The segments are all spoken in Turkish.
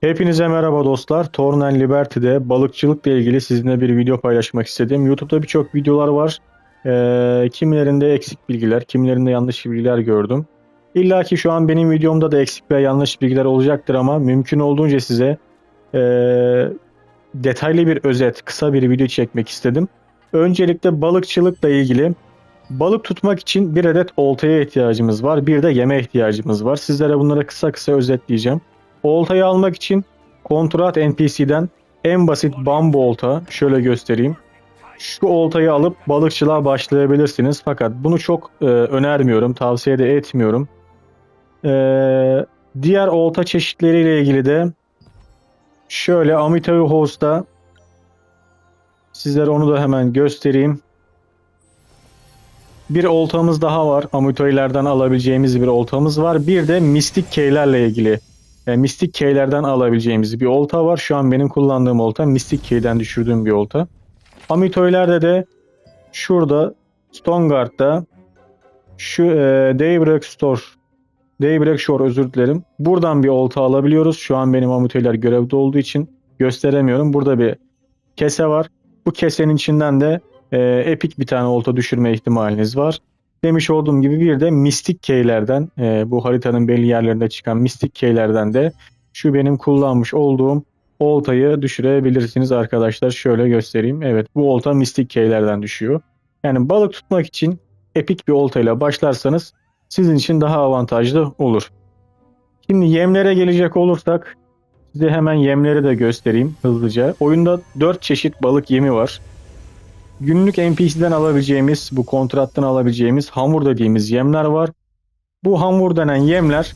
Hepinize merhaba dostlar. Torn and Liberty'de balıkçılıkla ilgili sizinle bir video paylaşmak istedim. YouTube'da birçok videolar var. Ee, kimilerinde eksik bilgiler, kimilerinde yanlış bilgiler gördüm. İlla ki şu an benim videomda da eksik ve yanlış bilgiler olacaktır ama mümkün olduğunca size ee, detaylı bir özet, kısa bir video çekmek istedim. Öncelikle balıkçılıkla ilgili balık tutmak için bir adet oltaya ihtiyacımız var, bir de yeme ihtiyacımız var. Sizlere bunları kısa kısa özetleyeceğim. Oltayı almak için kontrat NPC'den en basit bambu olta şöyle göstereyim. Şu oltayı alıp balıkçılığa başlayabilirsiniz. Fakat bunu çok e, önermiyorum, tavsiye de etmiyorum. E, diğer olta çeşitleriyle ilgili de şöyle Amitavi Host'ta sizlere onu da hemen göstereyim. Bir oltamız daha var. Amitoilerden alabileceğimiz bir oltamız var. Bir de mistik keylerle ilgili e, Mystic Key'lerden alabileceğimiz bir olta var. Şu an benim kullandığım olta Mystic Key'den düşürdüğüm bir olta. Amitoy'lerde de şurada Stoneguard'da şu e, Daybreak Store Daybreak Shore özür dilerim. Buradan bir olta alabiliyoruz. Şu an benim Amitoy'ler görevde olduğu için gösteremiyorum. Burada bir kese var. Bu kesenin içinden de e, epik bir tane olta düşürme ihtimaliniz var. Demiş olduğum gibi bir de mistik keylerden e, bu haritanın belli yerlerinde çıkan mistik keylerden de şu benim kullanmış olduğum oltayı düşürebilirsiniz arkadaşlar. Şöyle göstereyim. Evet bu olta mistik keylerden düşüyor. Yani balık tutmak için epik bir oltayla başlarsanız sizin için daha avantajlı olur. Şimdi yemlere gelecek olursak size hemen yemleri de göstereyim hızlıca. Oyunda 4 çeşit balık yemi var. Günlük NPC'den alabileceğimiz, bu kontrattan alabileceğimiz hamur dediğimiz yemler var. Bu hamur denen yemler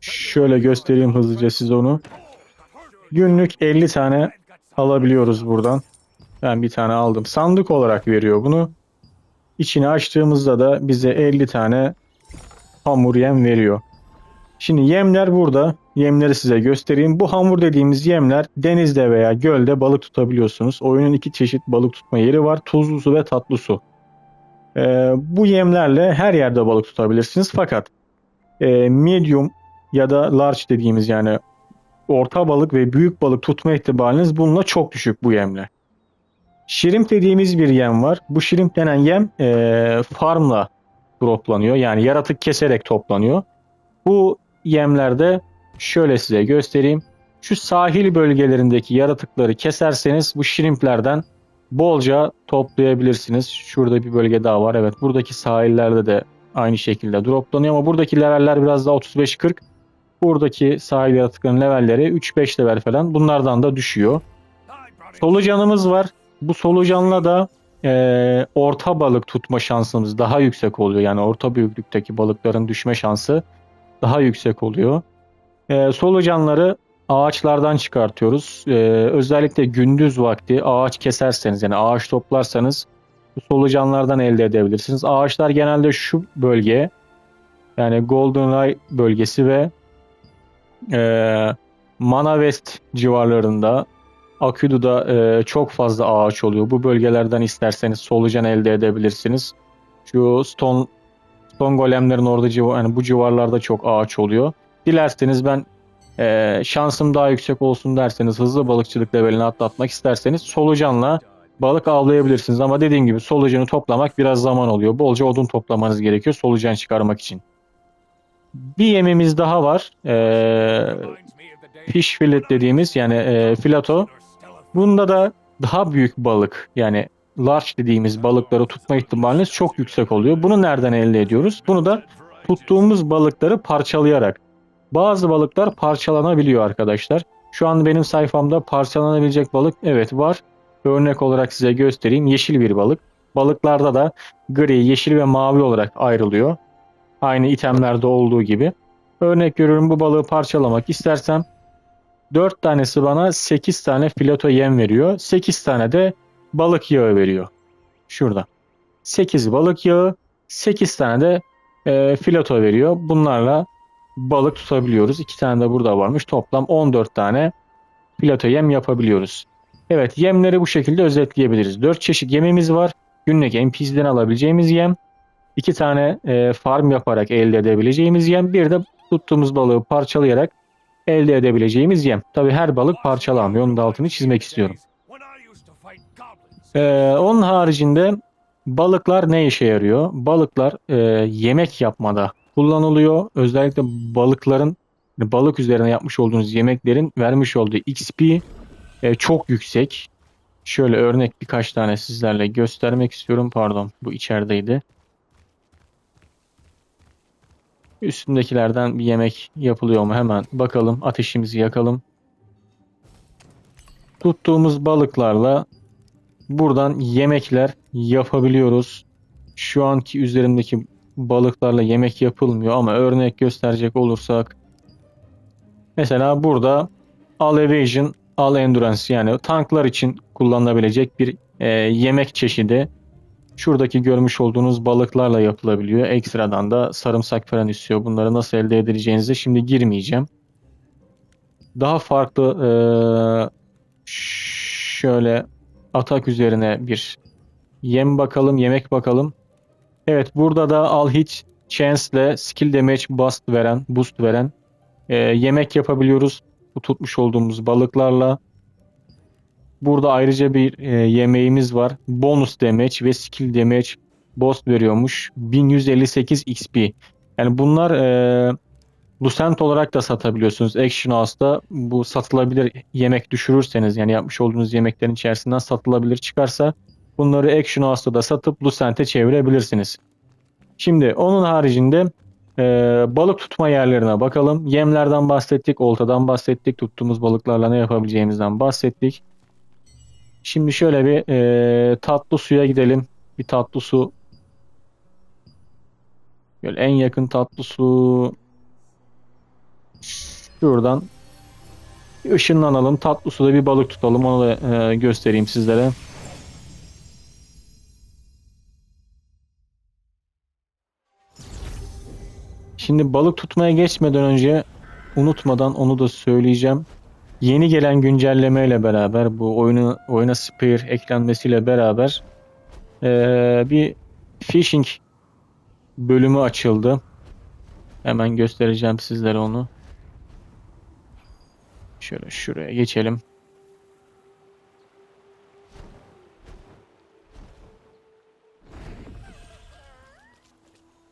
şöyle göstereyim hızlıca size onu. Günlük 50 tane alabiliyoruz buradan. Ben bir tane aldım. Sandık olarak veriyor bunu. İçini açtığımızda da bize 50 tane hamur yem veriyor. Şimdi yemler burada. Yemleri size göstereyim. Bu hamur dediğimiz yemler denizde veya gölde balık tutabiliyorsunuz. Oyunun iki çeşit balık tutma yeri var. Tuzlu su ve tatlı su. Ee, bu yemlerle her yerde balık tutabilirsiniz. Fakat e, medium ya da large dediğimiz yani orta balık ve büyük balık tutma ihtimaliniz bununla çok düşük bu yemle. Shrimp dediğimiz bir yem var. Bu shrimp denen yem e, farmla droplanıyor. Yani yaratık keserek toplanıyor. Bu yemlerde şöyle size göstereyim. Şu sahil bölgelerindeki yaratıkları keserseniz bu şirimplerden bolca toplayabilirsiniz. Şurada bir bölge daha var. Evet buradaki sahillerde de aynı şekilde droplanıyor ama buradaki leveller biraz daha 35-40. Buradaki sahil yaratıkların levelleri 3-5 level falan. Bunlardan da düşüyor. Solucanımız var. Bu solucanla da e, orta balık tutma şansımız daha yüksek oluyor. Yani orta büyüklükteki balıkların düşme şansı daha yüksek oluyor. E, solucanları ağaçlardan çıkartıyoruz. E, özellikle gündüz vakti ağaç keserseniz yani ağaç toplarsanız solucanlardan elde edebilirsiniz. Ağaçlar genelde şu bölge yani Goldeneye bölgesi ve e, Mana West civarlarında Akudu'da e, çok fazla ağaç oluyor. Bu bölgelerden isterseniz solucan elde edebilirsiniz. Şu Stone Stone Golemlerin orada civar, yani bu civarlarda çok ağaç oluyor. Dilerseniz ben e, şansım daha yüksek olsun derseniz hızlı balıkçılık levelini atlatmak isterseniz solucanla balık avlayabilirsiniz. Ama dediğim gibi solucanı toplamak biraz zaman oluyor. Bolca odun toplamanız gerekiyor solucan çıkarmak için. Bir yemimiz daha var. E, fish fillet dediğimiz yani e, filato. Bunda da daha büyük balık yani large dediğimiz balıkları tutma ihtimaliniz çok yüksek oluyor. Bunu nereden elde ediyoruz? Bunu da tuttuğumuz balıkları parçalayarak. Bazı balıklar parçalanabiliyor arkadaşlar. Şu an benim sayfamda parçalanabilecek balık evet var. Örnek olarak size göstereyim. Yeşil bir balık. Balıklarda da gri, yeşil ve mavi olarak ayrılıyor. Aynı itemlerde olduğu gibi. Örnek görüyorum bu balığı parçalamak istersem 4 tanesi bana 8 tane fileto yem veriyor. 8 tane de balık yağı veriyor. Şurada. 8 balık yağı, 8 tane de e, fileto veriyor. Bunlarla balık tutabiliyoruz. 2 tane de burada varmış. Toplam 14 tane fileto yem yapabiliyoruz. Evet yemleri bu şekilde özetleyebiliriz. 4 çeşit yemimiz var. Günlük NPC'den alabileceğimiz yem. 2 tane e, farm yaparak elde edebileceğimiz yem. Bir de tuttuğumuz balığı parçalayarak elde edebileceğimiz yem. Tabi her balık parçalanmıyor. Onun da altını çizmek istiyorum. Ee, onun haricinde balıklar ne işe yarıyor? Balıklar e, yemek yapmada kullanılıyor. Özellikle balıkların balık üzerine yapmış olduğunuz yemeklerin vermiş olduğu XP e, çok yüksek. Şöyle örnek birkaç tane sizlerle göstermek istiyorum. Pardon, bu içerideydi. Üstündekilerden bir yemek yapılıyor mu? Hemen bakalım. Ateşimizi yakalım. Tuttuğumuz balıklarla buradan yemekler yapabiliyoruz. Şu anki üzerimdeki balıklarla yemek yapılmıyor ama örnek gösterecek olursak mesela burada All Evasion, All Endurance yani tanklar için kullanılabilecek bir e, yemek çeşidi. Şuradaki görmüş olduğunuz balıklarla yapılabiliyor. Ekstradan da sarımsak falan istiyor. Bunları nasıl elde edileceğinize şimdi girmeyeceğim. Daha farklı e, şöyle atak üzerine bir yem bakalım, yemek bakalım. Evet burada da All Hit Chance ile Skill Damage Boost veren, boost veren e, yemek yapabiliyoruz. Bu tutmuş olduğumuz balıklarla. Burada ayrıca bir e, yemeğimiz var. Bonus damage ve skill damage boost veriyormuş. 1158 XP. Yani bunlar e, Lucent olarak da satabiliyorsunuz. Action House'da bu satılabilir yemek düşürürseniz yani yapmış olduğunuz yemeklerin içerisinden satılabilir çıkarsa bunları Action House'da da satıp Lucent'e çevirebilirsiniz. Şimdi onun haricinde e, balık tutma yerlerine bakalım. Yemlerden bahsettik, oltadan bahsettik, tuttuğumuz balıklarla ne yapabileceğimizden bahsettik. Şimdi şöyle bir e, tatlı suya gidelim. Bir tatlı su. Böyle en yakın tatlı su. Şuradan bir ışınlanalım. Tatlı suda bir balık tutalım. Onu da e, göstereyim sizlere. Şimdi balık tutmaya geçmeden önce unutmadan onu da söyleyeceğim. Yeni gelen güncellemeyle beraber bu oyunu oyuna Spear eklenmesiyle beraber eee, bir fishing bölümü açıldı. Hemen göstereceğim sizlere onu. Şöyle şuraya geçelim.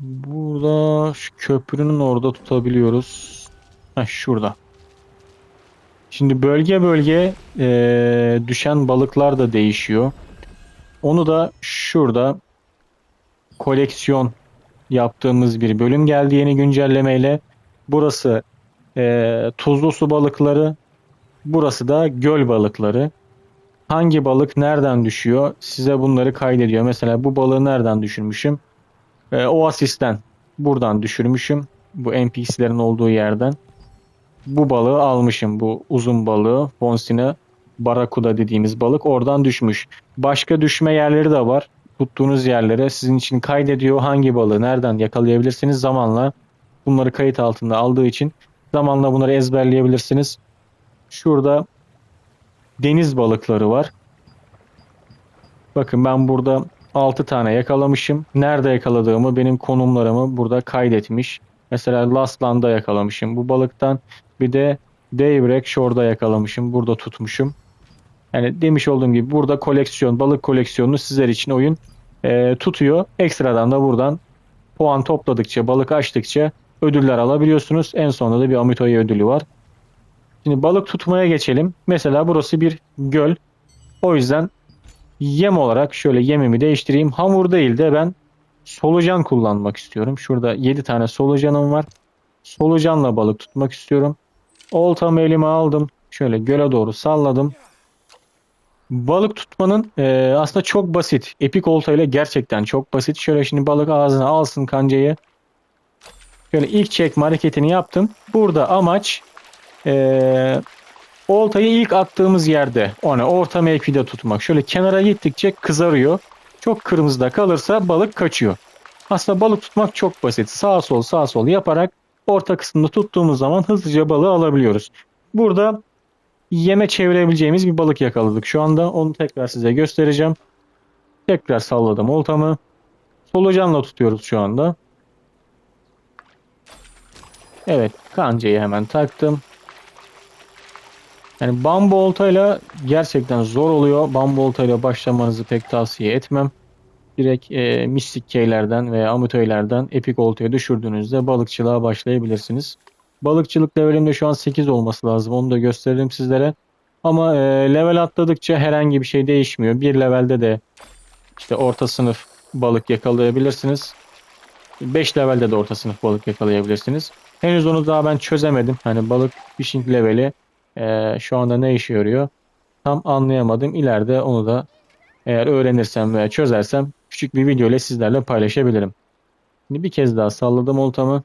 Burada şu köprünün orada tutabiliyoruz. Heh, şurada. Şimdi bölge bölge eee, düşen balıklar da değişiyor. Onu da şurada koleksiyon yaptığımız bir bölüm geldi yeni güncellemeyle. Burası eee, tuzlu su balıkları, burası da göl balıkları. Hangi balık nereden düşüyor? Size bunları kaydediyor. Mesela bu balığı nereden düşürmüşüm? Eee Oasis'ten buradan düşürmüşüm. Bu NPC'lerin olduğu yerden bu balığı almışım. Bu uzun balığı. Fonsina Barakuda dediğimiz balık oradan düşmüş. Başka düşme yerleri de var. Tuttuğunuz yerlere sizin için kaydediyor. Hangi balığı nereden yakalayabilirsiniz zamanla. Bunları kayıt altında aldığı için zamanla bunları ezberleyebilirsiniz. Şurada deniz balıkları var. Bakın ben burada 6 tane yakalamışım. Nerede yakaladığımı benim konumlarımı burada kaydetmiş. Mesela Last Land'da yakalamışım bu balıktan. Bir de Daybreak Shore'da yakalamışım. Burada tutmuşum. Yani demiş olduğum gibi burada koleksiyon, balık koleksiyonunu sizler için oyun e, tutuyor. Ekstradan da buradan puan topladıkça, balık açtıkça ödüller alabiliyorsunuz. En sonunda da bir Amitoy ödülü var. Şimdi balık tutmaya geçelim. Mesela burası bir göl. O yüzden yem olarak şöyle yemimi değiştireyim. Hamur değil de ben solucan kullanmak istiyorum. Şurada 7 tane solucanım var. Solucanla balık tutmak istiyorum. Oltamı elime aldım. Şöyle göle doğru salladım. Balık tutmanın e, aslında çok basit. Epik olta ile gerçekten çok basit. Şöyle şimdi balık ağzına alsın kancayı. Şöyle ilk çekme hareketini yaptım. Burada amaç e, oltayı ilk attığımız yerde onu orta mevkide tutmak. Şöyle kenara gittikçe kızarıyor. Çok kırmızıda kalırsa balık kaçıyor. Aslında balık tutmak çok basit. Sağ sol sağ sol yaparak orta kısmında tuttuğumuz zaman hızlıca balığı alabiliyoruz. Burada yeme çevirebileceğimiz bir balık yakaladık. Şu anda onu tekrar size göstereceğim. Tekrar salladım oltamı. Solucanla tutuyoruz şu anda. Evet kancayı hemen taktım. Yani bambu oltayla gerçekten zor oluyor. Bambu oltayla başlamanızı pek tavsiye etmem. Direkt e, mistik keylerden veya amatöylerden epik oltaya düşürdüğünüzde balıkçılığa başlayabilirsiniz. Balıkçılık levelimde şu an 8 olması lazım. Onu da gösteririm sizlere. Ama e, level atladıkça herhangi bir şey değişmiyor. Bir levelde de işte orta sınıf balık yakalayabilirsiniz. 5 levelde de orta sınıf balık yakalayabilirsiniz. Henüz onu daha ben çözemedim. Hani balık fishing leveli e, şu anda ne işe yarıyor? Tam anlayamadım. İleride onu da eğer öğrenirsem veya çözersem küçük bir video ile sizlerle paylaşabilirim. Şimdi bir kez daha salladım oltamı.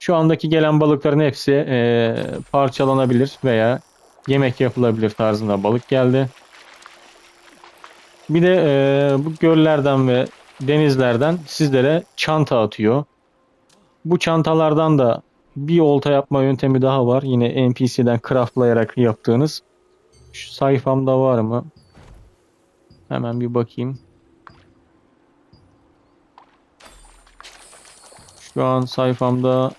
Şu andaki gelen balıkların hepsi e, parçalanabilir veya yemek yapılabilir tarzında balık geldi. Bir de e, bu göllerden ve denizlerden sizlere çanta atıyor. Bu çantalardan da bir olta yapma yöntemi daha var. Yine NPC'den craftlayarak yaptığınız. Şu sayfamda var mı? Hemen bir bakayım. Şu an sayfamda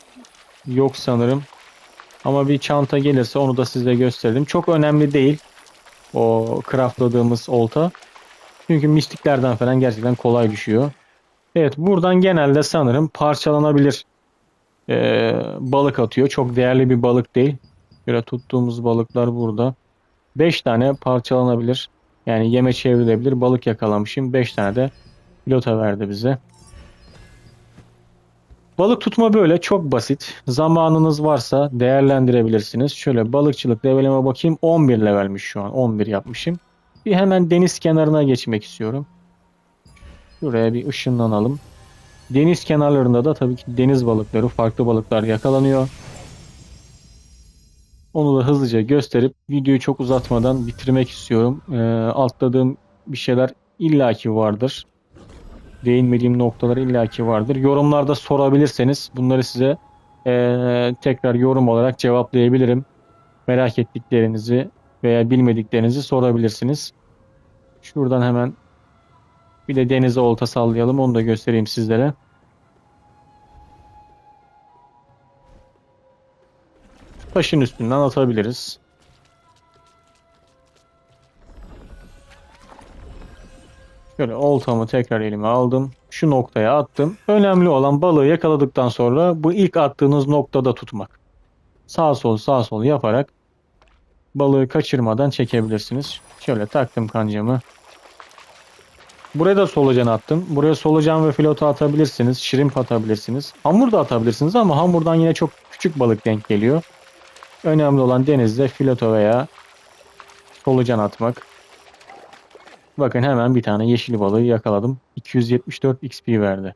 yok sanırım. Ama bir çanta gelirse onu da size gösterdim. Çok önemli değil o craftladığımız olta. Çünkü mistiklerden falan gerçekten kolay düşüyor. Evet buradan genelde sanırım parçalanabilir ee, balık atıyor. Çok değerli bir balık değil. Böyle tuttuğumuz balıklar burada. 5 tane parçalanabilir. Yani yeme çevrilebilir balık yakalamışım. 5 tane de pilota verdi bize. Balık tutma böyle çok basit. Zamanınız varsa değerlendirebilirsiniz. Şöyle balıkçılık levelime bakayım. 11 levelmiş şu an. 11 yapmışım. Bir hemen deniz kenarına geçmek istiyorum. Şuraya bir ışınlanalım. Deniz kenarlarında da tabii ki deniz balıkları, farklı balıklar yakalanıyor. Onu da hızlıca gösterip videoyu çok uzatmadan bitirmek istiyorum. Ee, atladığım bir şeyler illaki vardır. Değinmediğim noktalar illaki vardır. Yorumlarda sorabilirseniz bunları size ee, tekrar yorum olarak cevaplayabilirim. Merak ettiklerinizi veya bilmediklerinizi sorabilirsiniz. Şuradan hemen bir de denize olta sallayalım. Onu da göstereyim sizlere. Taşın üstünden atabiliriz. Şöyle oltamı tekrar elime aldım. Şu noktaya attım. Önemli olan balığı yakaladıktan sonra bu ilk attığınız noktada tutmak. Sağ sol sağ sol yaparak balığı kaçırmadan çekebilirsiniz. Şöyle taktım kancamı. Buraya da solucan attım. Buraya solucan ve filota atabilirsiniz. Şirimp atabilirsiniz. Hamur da atabilirsiniz ama hamurdan yine çok küçük balık denk geliyor. Önemli olan denizde filoto veya solucan atmak. Bakın hemen bir tane yeşil balığı yakaladım. 274 XP verdi.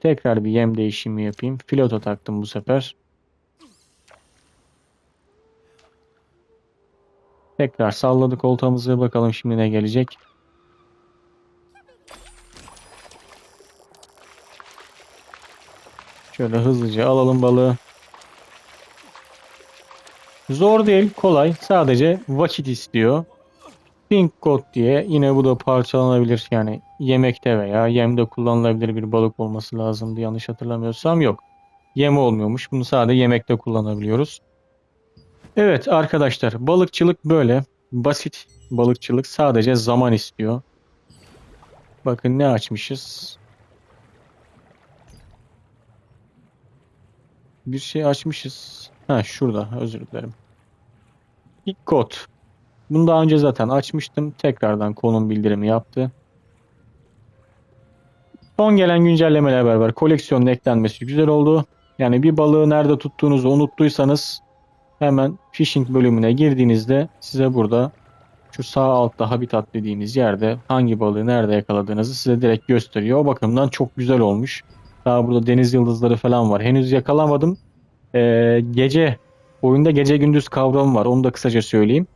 Tekrar bir yem değişimi yapayım. Filoto taktım bu sefer. Tekrar salladık oltamızı. Bakalım şimdi ne gelecek. Şöyle hızlıca alalım balığı. Zor değil, kolay. Sadece vakit istiyor. Pink Cod diye yine bu da parçalanabilir. Yani yemekte veya yemde kullanılabilir bir balık olması lazımdı. Yanlış hatırlamıyorsam yok. Yem olmuyormuş. Bunu sadece yemekte kullanabiliyoruz. Evet arkadaşlar balıkçılık böyle. Basit balıkçılık sadece zaman istiyor. Bakın ne açmışız. Bir şey açmışız. Ha şurada özür dilerim. İlk kod. Bunu daha önce zaten açmıştım. Tekrardan konum bildirimi yaptı. Son gelen güncellemeyle beraber koleksiyonun eklenmesi güzel oldu. Yani bir balığı nerede tuttuğunuzu unuttuysanız hemen fishing bölümüne girdiğinizde size burada şu sağ altta habitat dediğimiz yerde hangi balığı nerede yakaladığınızı size direkt gösteriyor. O bakımdan çok güzel olmuş. Daha burada deniz yıldızları falan var. Henüz yakalamadım. Ee, gece oyunda gece gündüz kavramı var. Onu da kısaca söyleyeyim.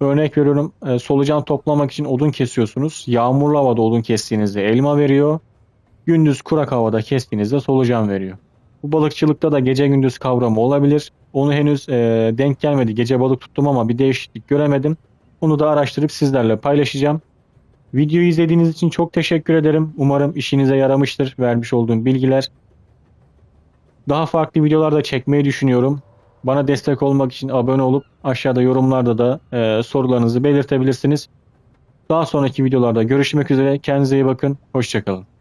Örnek veriyorum e, solucan toplamak için odun kesiyorsunuz. Yağmurlu havada odun kestiğinizde elma veriyor. Gündüz kurak havada kestiğinizde solucan veriyor. Bu balıkçılıkta da gece gündüz kavramı olabilir. Onu henüz e, denk gelmedi. Gece balık tuttum ama bir değişiklik göremedim. Onu da araştırıp sizlerle paylaşacağım. Videoyu izlediğiniz için çok teşekkür ederim. Umarım işinize yaramıştır vermiş olduğum bilgiler. Daha farklı videolar da çekmeyi düşünüyorum. Bana destek olmak için abone olup aşağıda yorumlarda da e, sorularınızı belirtebilirsiniz. Daha sonraki videolarda görüşmek üzere. Kendinize iyi bakın. Hoşçakalın.